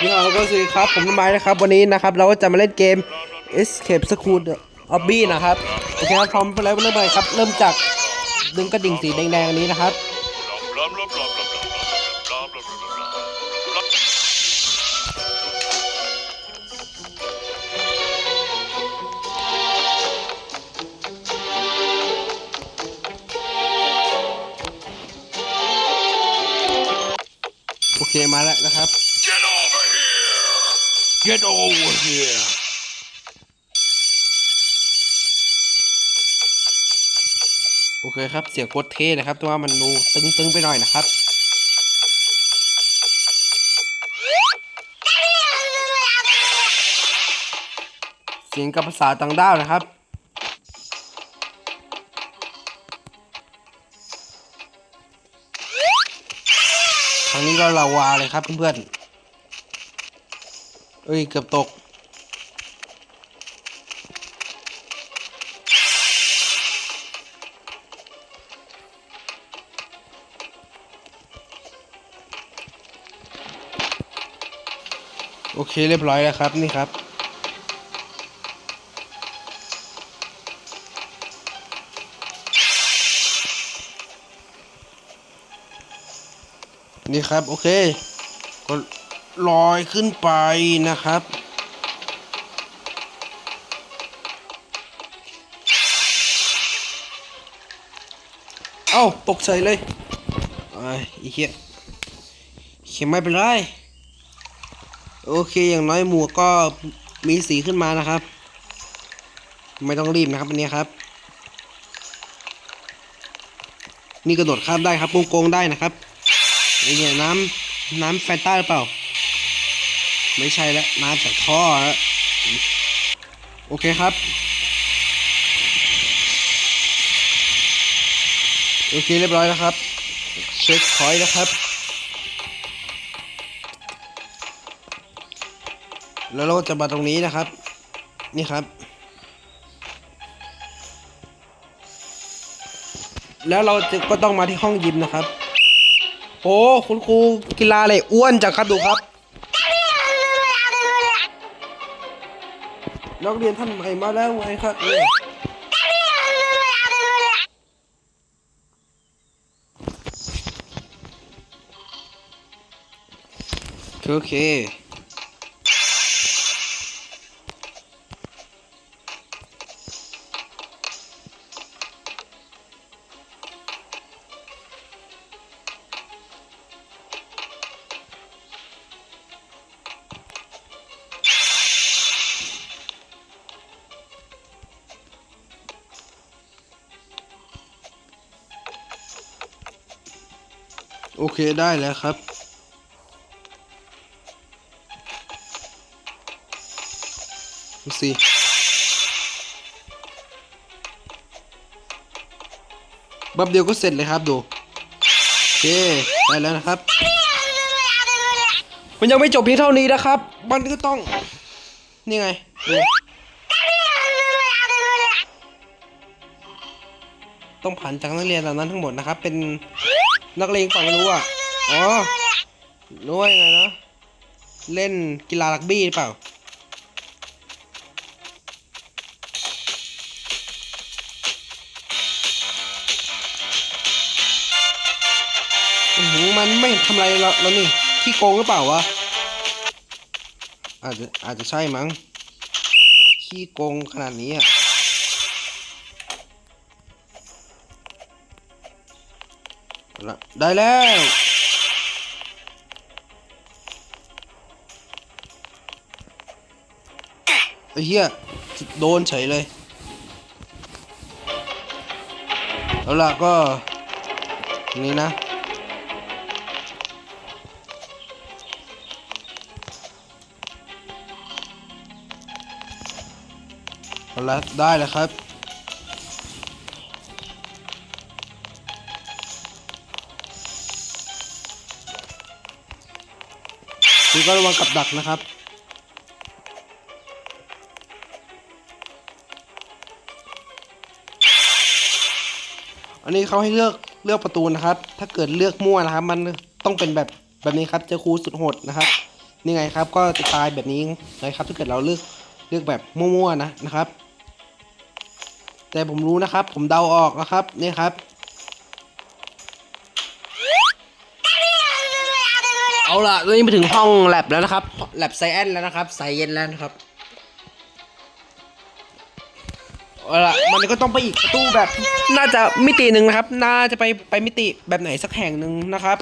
นี่เราก็สวัสดีครับผมน้ำไม้นะครับ วันนี้นะครับ เราก็จะมาเล่นเกม Escape School Obby นะครับโอเคครับพร้อมไปแล้วเริ่มเลยครับ เริ่มจากดึงกระดิ่งสีแดงๆอันนี้นะครับ มาแล้วนะครับ Get over here Get over here โอเคครับ เสียงโคตรเท่นะครับ แต่ว่ามันดูตึงๆไปหน่อยนะครับเสียงกับภาษาต่างด้าวนะครับ ก็ลาวาเลยครับเพื่อนๆเอ้ยเกือบตก โอเคเรียบร้อยแล้วครับนี่ครับ นี่ครับ โอเค ก็ลอยขึ้นไปนะครับเอ้าตกใจเลยไอ้เหี้ยเขียนไม่เป็นไร โอเค อย่างน้อยหมวกก็มีสีขึ้นมานะครับ ไม่ต้องรีบนะครับอันนี้ครับ นี่กระโดดข้ามได้ครับโกงได้นะครับ อ้เนี่ยน้ำน้ำแฟนต้าหรือเปล่า ไม่ใช่แล้วน้ำจากท่อฮะโอเคครับ โอเคเรียบร้อยแล้วครับ เช็คพอยต์นะครับ แล้วเราจะมาตรงนี้นะครับ นี่ครับ แล้วเราจะก็ต้องมาที่ห้องยิมนะครับ โอ้คุณครูกีฬาอะไรอ้วนจังครับดูครับ นักเรียนท่านใหม่มาแล้วไงครับเนี่ยโอเค โอเคได้แล้วครับ ดูสิ บับเดียวก็เสร็จเลยครับดู โอเค ได้แล้วนะครับ มันยังไม่จบเพียงเท่านี้นะครับ มันก็ต้อง นี่ไงดูต้องผ่านจากนักเรียนเหล่านั้นทั้งหมดนะครับ เป็น นักเลงฝั่งไม่รู้อะ อ๋อรู้ว่ายังไงนะ เล่นกีฬารักบี้หรือเปล่าอื้อหือมันไม่ทำอะไรเราแล้วนี่ขี้โกงหรือเปล่าวะ อาจจะอาจจะใช่มั้ง ขี้โกงขนาดนี้อะ ละได้แล้ว ไอ้เหี้ย โดนเฉยเลยเอาล่ะก็ นี่นะ เอาละได้แล้วครับ คุณก็ระวังกับดักนะครับ อันนี้เขาให้เลือกเลือกประตูนะครับ ถ้าเกิดเลือกมั่วนะครับ มันต้องเป็นแบบแบบนี้ครับเจอครูสุดโหดนะครับนี่ไงครับ ก็จะตายแบบนี้เลยครับ ถ้าเกิดเราเลือกเลือกแบบมั่วๆนะนะครับ แต่ผมรู้นะครับ ผมเดาออกนะครับนี่ครับ ล่ะตอนนี้มาถึงห้องแลบแล้วนะครับแลบไซแอนแล้วนะครับไซเย็นแล้วนะครับเอาล่ะมันก็ต้องไปอีกประตูแบบ น่าจะมิติหนึ่งนะครับ น่าจะไปไปมิติแบบไหนสักแห่งหนึ่งนะครับ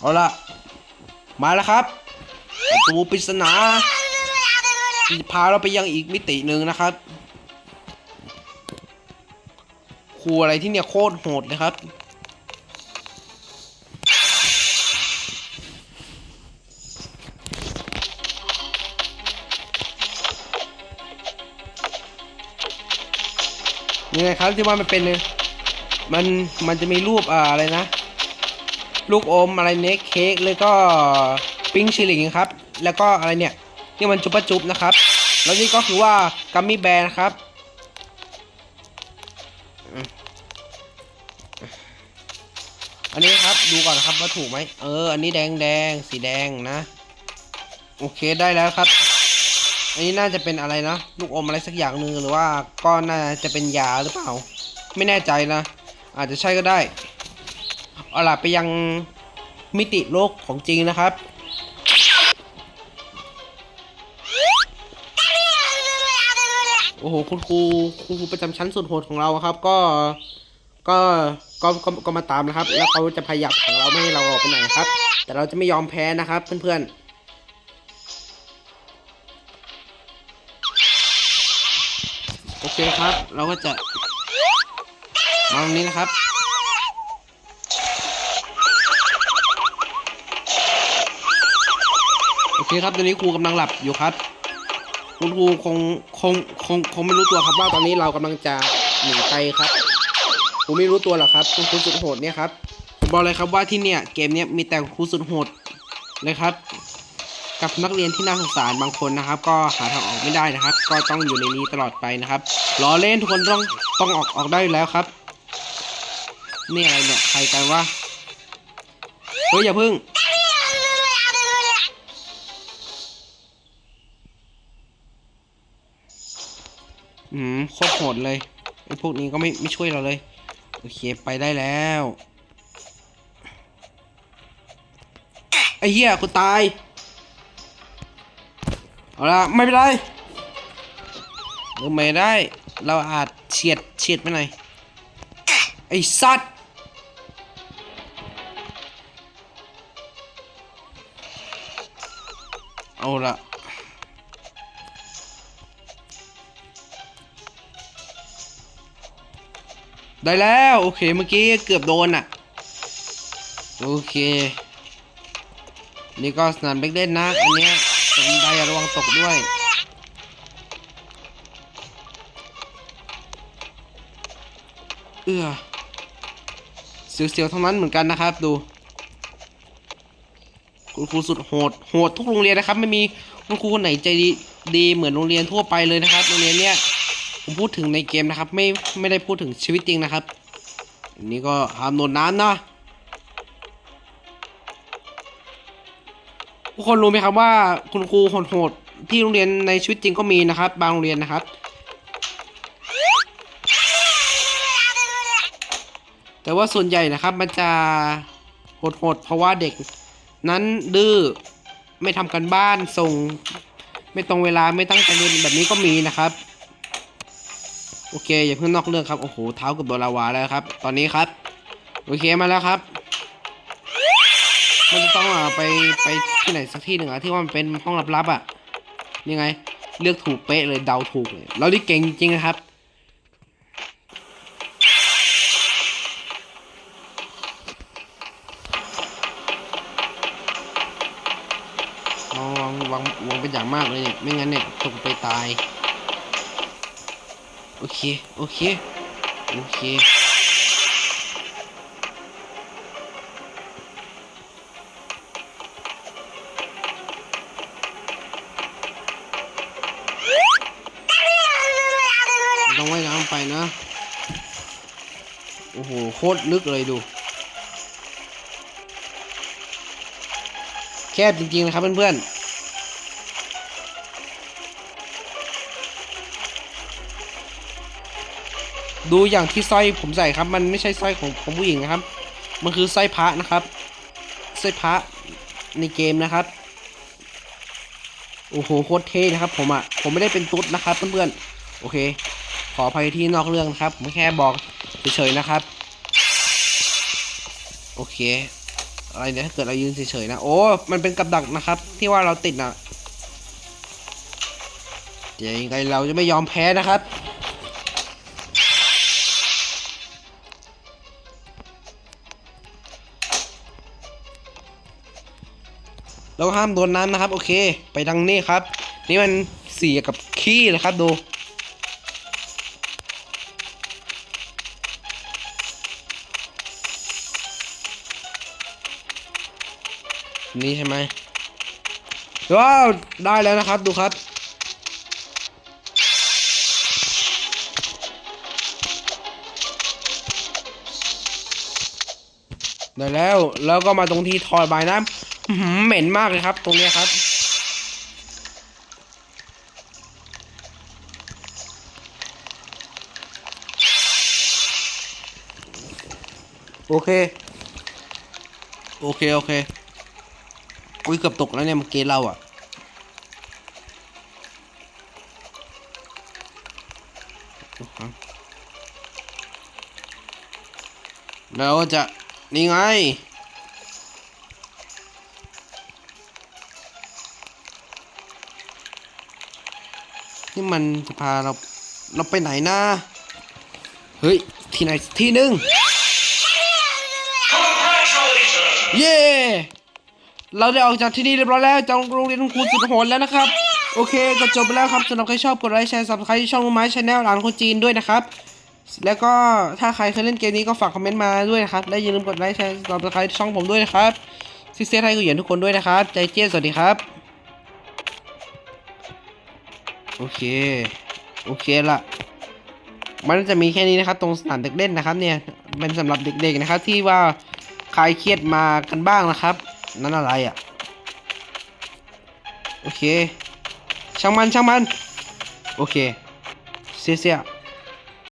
เอาล่ะ มาแล้วครับประตูปริศนา พาเราไปยังอีกมิติหนึ่งนะครับครูอะไรที่เนี่ยโคตรโหดเลยครับยังไงครับที่ว่ามันเป็นเนี่ยมันมันจะมีรูปอ่าอะไรนะ ลูกอมอะไรเน็กเค้กแล้วก็ปิ้งชิลิงครับ แล้วก็อะไรเนี่ย นี่มันจุบจุบนะครับ แล้วนี่ก็คือว่ากัมมี่แบร์นะครับอันนี้ครับดูก่อนครับว่าถูกไหมเออ อันนี้แดงแดงสีแดงนะ โอเคได้แล้วครับ อันนี้น่าจะเป็นอะไรนะลูกอมอะไรสักอย่างหนึ่งหรือว่าก็น่าจะเป็นยาหรือเปล่า ไม่แน่ใจนะ อาจจะใช่ก็ได้เอาล่ะไปยังมิติโลกของจริงนะครับ โอ้โหคุณครูคุณครูประจำชั้นสุดโหดของเราครับ ก็ก็ก็ก็ก็มาตามนะครับ แล้วเขาจะพยายามของเราไม่ให้เราออกไปไหนครับ แต่เราจะไม่ยอมแพ้นะครับ เพื่อนๆ โอเคครับ เราก็จะมาตรงนี้นะครับ โอเคครับตอนนี้ครูกำลังหลับอยู่ครับ คุณครูคงคงคงคงไม่รู้ตัวครับว่าตอนนี้เรากำลังจะหนีไปครับผมไม่รู้ตัวหรอกครับคุณครูสุดโหดเนี่ยครับผมบอกเลยครับว่าที่เนี่ยเกมเนี้ยมีแต่ครูสุดโหดเลยครับ กับนักเรียนที่น่าสงสารบางคนนะครับ ก็หาทางออกไม่ได้นะครับ ก็ต้องอยู่ในนี้ตลอดไปนะครับล้อเล่นทุกคนต้องต้องออกออกได้แล้วครับนี่อะไรเนี่ยใครกันวะเฮ้ยอย่าพึ่ง อืมโคตรโหดเลยไอ้พวกนี้ก็ไม่ไม่ช่วยเราเลย โอเคไปได้แล้วไอ้เหี้ยกูตายเอาละไม่เป็นไรเริ่มไม่ได้ เราอาจเฉียดเฉียดไปหน่อยไอ้สัตว์เอาละ ได้แล้ว โอเคเมื่อกี้เกือบโดนอะ โอเค นี่ก็สนามเบกเล่นนะ อันนี้ยตรงได้ระวังตกด้วย เอือเสียวๆทั้งนั้นเหมือนกันนะครับดู คุณครูสุดโหดโหดทุกโรงเรียนนะครับ ไม่มีคุณครูคนไหนใจดีดีเหมือนโรงเรียนทั่วไปเลยนะครับโรงเรียนเนี้ย ผมพูดถึงในเกมนะครับ ไม่ไม่ได้พูดถึงชีวิตจริงนะครับอันนี้ก็ห้ามโดนน้ำนะทุกคนรู้ไหมครับว่าคุณครูโหดๆที่โรงเรียนในชีวิตจริงก็มีนะครับ บางโรงเรียนนะครับ แต่ว่าส่วนใหญ่นะครับมันจะโหดๆเพราะว่าเด็ก นั้นดื้อไม่ทำกันบ้านส่ง ไม่ตรงเวลาไม่ตั้งใจเรียนแบบนี้ก็มีนะครับ โอเคอย่าเพิ่งนอกเรื่องครับโอ้โหเท้ากับโดนลาวาแล้วครับ ตอนนี้ครับ โอเคมาแล้วครับมันจะต้องอะไปไปที่ไหนสักที่หนึ่งอะที่ว่ามันเป็นห้องลับๆอะยังไง เลือกถูกเป๊ะเลยเดาถูกเลยเราที่เก่งจริงๆนะครับวังวางวางเป็นอย่างมากเลยเนี่ยไม่งั้นเนี่ยตกไปตาย โอเค โอเค โอเคต้องว่ายน้ำไปนะ โอ้โห โคตรลึกเลยดู แคบจริงๆนะครับเพื่อนๆ ดูอย่างที่สร้อยผมใส่ครับ มันไม่ใช่สร้อยของของผู้หญิงนะครับ มันคือสร้อยพระนะครับสร้อยพระในเกมนะครับโอ้โหโคตรเท่นะครับ ผมอะ่ะผมไม่ได้เป็นตุ๊ดนะครับเพื่อนๆโอเค ขออภัยที่นอกเรื่องนะครับผมแค่บอกเฉยๆนะครับ โอเค อะไรเนี่ยถ้าเกิดเรายืนเฉยๆนะ โอ้มันเป็นกับดักนะครับ ที่ว่าเราติดนะเดี๋ยวยังไงเราจะไม่ยอมแพ้นะครับ เราห้ามโดนน้ำนะครับ โอเค ไปทางนี้ครับ นี่มันเสียกับขี้นะครับดูนี่ใช่ไหมว้าวได้แล้วนะครับดูครับ ได้แล้วแล้วก็มาตรงที่ทอยบายน้ำ เหม็นมากเลยครับ ตรงนี้ครับ โอเค โอเค โอเค อุ้ยเกือบตกแล้วเนี่ยเมื่อกี้เราอะแล้วจะ นี่ไง นี่มันจะพาเราเราไปไหนนะ เฮ้ย ที่ไหนที่หนึ่งเย้เราได้ออกจากที่นี่เรียบร้อยแล้วจากโรงเรียนคุณครูสุดโหดแล้วนะครับ โอเค ก็จบไปแล้วครับสำหรับใครชอบกดไลค์แชร์สับสไครต์ช่องไม้ชาแนลหลานคนจีนด้วยนะครับ แล้วก็ถ้าใครเคยเล่นเกมนี้ก็ฝากคอมเมนต์มาด้วยนะครับ และอย่าลืมกดไลค์แชร์สับสไครต์ช่องผมด้วยนะครับซิสเซอร์ไทยกูเหยียนทุกคนด้วยนะครับ ใจเจี้ยสวัสดีครับ โอเค โอเคละมันจะมีแค่นี้นะครับ ตรงสนามเด็กเล่นนะครับ เนี่ยเป็นสำหรับเด็กๆนะครับ ที่ว่าคลายเครียดมากันบ้างนะครับ นั่นอะไรอะ โอเค ช่างมันช่างมัน โอเค เสียเสีย